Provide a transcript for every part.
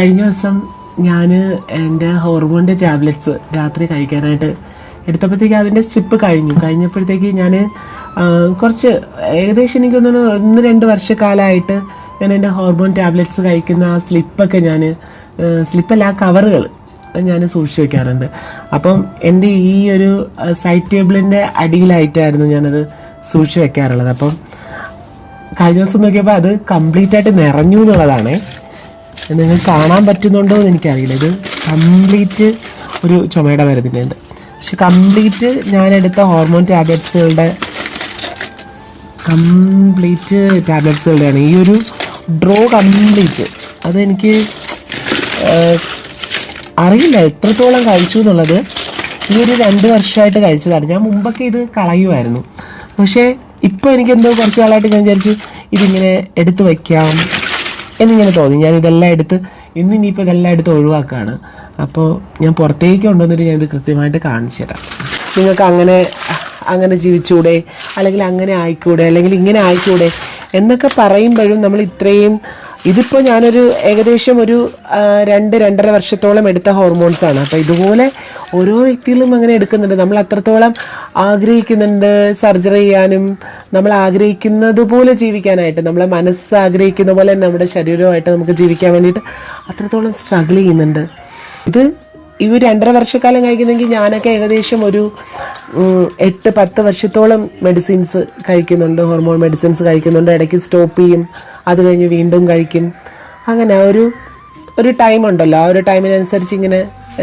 കഴിഞ്ഞ ദിവസം ഞാൻ എന്റെ ഹോർമോണിന്റെ ടാബ്ലറ്റ്സ് രാത്രി കഴിക്കാനായിട്ട് എടുത്തപ്പോഴത്തേക്ക് അതിന്റെ സ്ട്രിപ്പ് കഴിഞ്ഞു. കഴിഞ്ഞപ്പോഴത്തേക്ക് ഞാൻ കുറച്ച് ഏകദേശം എനിക്കൊന്ന് ഒന്ന് രണ്ട് വർഷക്കാലമായിട്ട് ഞാൻ എന്റെ ഹോർമോൺ ടാബ്ലറ്റ്സ് കഴിക്കുന്ന ആ സ്ലിപ്പൊക്കെ ഞാൻ സ്ലിപ്പല്ല ആ കവറുകൾ ഞാൻ സൂക്ഷിച്ച് വെക്കാറുണ്ട്. അപ്പം എന്റെ ഈ ഒരു സൈഡ് ടേബിളിന്റെ അടിയിലായിട്ടായിരുന്നു ഞാനത് സൂക്ഷിച്ച് വെക്കാറുള്ളത്. അപ്പം കഴിഞ്ഞ ദിവസം നോക്കിയപ്പോൾ അത് കംപ്ലീറ്റ് ആയിട്ട് നിറഞ്ഞു എന്നുള്ളതാണേ. നിങ്ങൾക്ക് കാണാൻ പറ്റുന്നുണ്ടോ എന്ന് എനിക്കറിയില്ല. ഇത് കംപ്ലീറ്റ് ഒരു ചുമയുടെ മരുന്നിനുണ്ട്. പക്ഷെ കംപ്ലീറ്റ് ഞാൻ എടുത്ത ഹോർമോൺ ടാബ്ലറ്റ്സുകളുടെ കംപ്ലീറ്റ് ടാബ്ലറ്റ്സുകളുടെയാണ് ഈ ഒരു ഡ്രോ കംപ്ലീറ്റ് അതെനിക്ക് അറിയില്ല എത്രത്തോളം കഴിച്ചു എന്നുള്ളത്. ഈ ഒരു രണ്ട് വർഷമായിട്ട് കഴിച്ചതാണ്. ഞാൻ മുമ്പൊക്കെ ഇത് കളയുമായിരുന്നു. പക്ഷേ ഇപ്പോൾ എനിക്കെന്തോ കുറച്ച് നാളായിട്ട് ഞാൻ വിചാരിച്ചു ഇതിങ്ങനെ എടുത്തു വയ്ക്കാം എന്നിങ്ങനെ തോന്നി. ഞാൻ ഇതെല്ലാം എടുത്ത് ഇന്ന് ഇനിയിപ്പോൾ ഇതെല്ലാം എടുത്ത് ഒഴിവാക്കുകയാണ് അപ്പോൾ ഞാൻ പുറത്തേക്ക് കൊണ്ടുവന്നിട്ട് ഞാൻ ഇത് കൃത്യമായിട്ട് കാണിച്ചു തരാം. നിങ്ങൾക്ക് അങ്ങനെ അങ്ങനെ ജീവിച്ചൂടെ? അല്ലെങ്കിൽ അങ്ങനെ ആയിക്കൂടെ? അല്ലെങ്കിൽ ഇങ്ങനെ ആയിക്കൂടെ? എന്നൊക്കെ പറയുമ്പോഴും നമ്മൾ ഇത്രയും ഇതിപ്പോൾ ഞാനൊരു ഏകദേശം ഒരു രണ്ട് രണ്ടര വർഷത്തോളം എടുത്ത ഹോർമോൺസ് ആണ്. അപ്പോൾ ഇതുപോലെ ഓരോ വ്യക്തികളും അങ്ങനെ എടുക്കുന്നുണ്ട്. നമ്മൾ അത്രത്തോളം ആഗ്രഹിക്കുന്നുണ്ട് സർജറി ചെയ്യാനും. നമ്മൾ ആഗ്രഹിക്കുന്നത് പോലെ ജീവിക്കാനായിട്ട്. നമ്മളെ മനസ്സ് ആഗ്രഹിക്കുന്ന പോലെ നമ്മുടെ ശരീരവുമായിട്ട് നമുക്ക് ജീവിക്കാൻ വേണ്ടിയിട്ട് അത്രത്തോളം സ്ട്രഗിൾ ചെയ്യുന്നുണ്ട്. ഇത് ഈ രണ്ടര വർഷക്കാലം കഴിക്കുന്നെങ്കിൽ ഞാനൊക്കെ ഏകദേശം ഒരു എട്ട് പത്ത് വർഷത്തോളം മെഡിസിൻസ് കഴിക്കുന്നുണ്ട്. ഹോർമോൺ മെഡിസിൻസ് കഴിക്കുന്നുണ്ട്. ഇടയ്ക്ക് സ്റ്റോപ്പ് ചെയ്യും. അത് കഴിഞ്ഞ് വീണ്ടും കഴിക്കും. അങ്ങനെ ഒരു ഒരു ടൈം ഉണ്ടല്ലോ. ആ ഒരു ടൈമിനനുസരിച്ച് ഇങ്ങനെ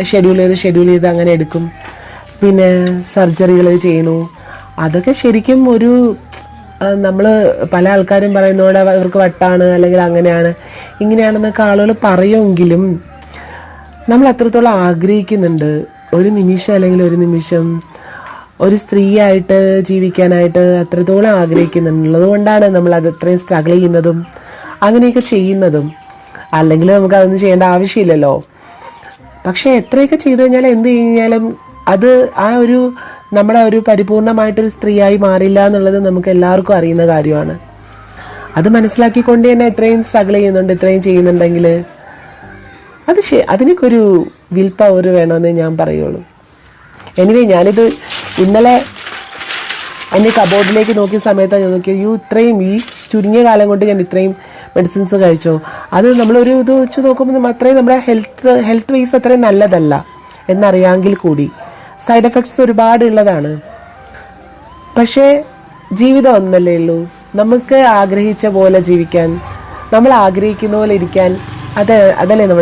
ഷെഡ്യൂൾ ചെയ്ത് ഷെഡ്യൂൾ ചെയ്ത് അങ്ങനെ എടുക്കും. പിന്നെ സർജറികൾ ചെയ്യണു. അതൊക്കെ ശരിക്കും ഒരു നമ്മൾ പല ആൾക്കാരും പറയുന്നതോടെ അവർക്ക് വട്ടാണ് അല്ലെങ്കിൽ അങ്ങനെയാണ്. ഇങ്ങനെയാണെന്നൊക്കെ ആളുകൾ പറയുമെങ്കിലും നമ്മൾ അത്രത്തോളം ആഗ്രഹിക്കുന്നുണ്ട്. ഒരു നിമിഷം അല്ലെങ്കിൽ ഒരു നിമിഷം ഒരു സ്ത്രീയായിട്ട് ജീവിക്കാനായിട്ട് അത്രത്തോളം ആഗ്രഹിക്കുന്നുള്ളത് കൊണ്ടാണ് നമ്മൾ അത് അത്രയും സ്ട്രഗിൾ ചെയ്യുന്നതും. അങ്ങനെയൊക്കെ ചെയ്യുന്നതും അല്ലെങ്കിൽ നമുക്ക് അതൊന്നും ചെയ്യേണ്ട ആവശ്യമില്ലല്ലോ. പക്ഷേ എത്രയൊക്കെ ചെയ്തു കഴിഞ്ഞാൽ എന്ത് കഴിഞ്ഞാലും അത് ആ ഒരു നമ്മളെ ഒരു പരിപൂർണമായിട്ടൊരു സ്ത്രീയായി മാറില്ല എന്നുള്ളത് നമുക്ക് എല്ലാവർക്കും അറിയുന്ന കാര്യമാണ്. അത് മനസ്സിലാക്കിക്കൊണ്ട് തന്നെ ഇത്രയും സ്ട്രഗിൾ ചെയ്യുന്നുണ്ട് ഇത്രയും ചെയ്യുന്നുണ്ടെങ്കിൽ അത് ശരി അതിനൊക്കെ ഒരു വിൽ പവർ വേണമെന്ന് ഞാൻ പറയുള്ളൂ. എനിവേ ഞാനിത് ഇന്നലെ എന്നെ കബോർഡിലേക്ക് നോക്കിയ സമയത്താണ് ഞാൻ നോക്കിയത് യു ഇത്രയും ഈ ചുരുങ്ങിയ കാലം കൊണ്ട് ഞാൻ ഇത്രയും മെഡിസിൻസ് കഴിച്ചോ. അത് നമ്മളൊരു ഇത് വെച്ച് നോക്കുമ്പോൾ അത്രയും നമ്മുടെ ഹെൽത്ത് ഹെൽത്ത് വൈസ് അത്രയും നല്ലതല്ല എന്നറിയാമെങ്കിൽ കൂടി. സൈഡ് എഫക്ട്സ് ഒരുപാട് ഉള്ളതാണ്. പക്ഷേ ജീവിതം ഒന്നല്ലേ ഉള്ളൂ. നമുക്ക് ആഗ്രഹിച്ച പോലെ ജീവിക്കാൻ നമ്മൾ ആഗ്രഹിക്കുന്ന പോലെ ഇരിക്കാൻ അത് അതല്ലേ നമ്മുടെ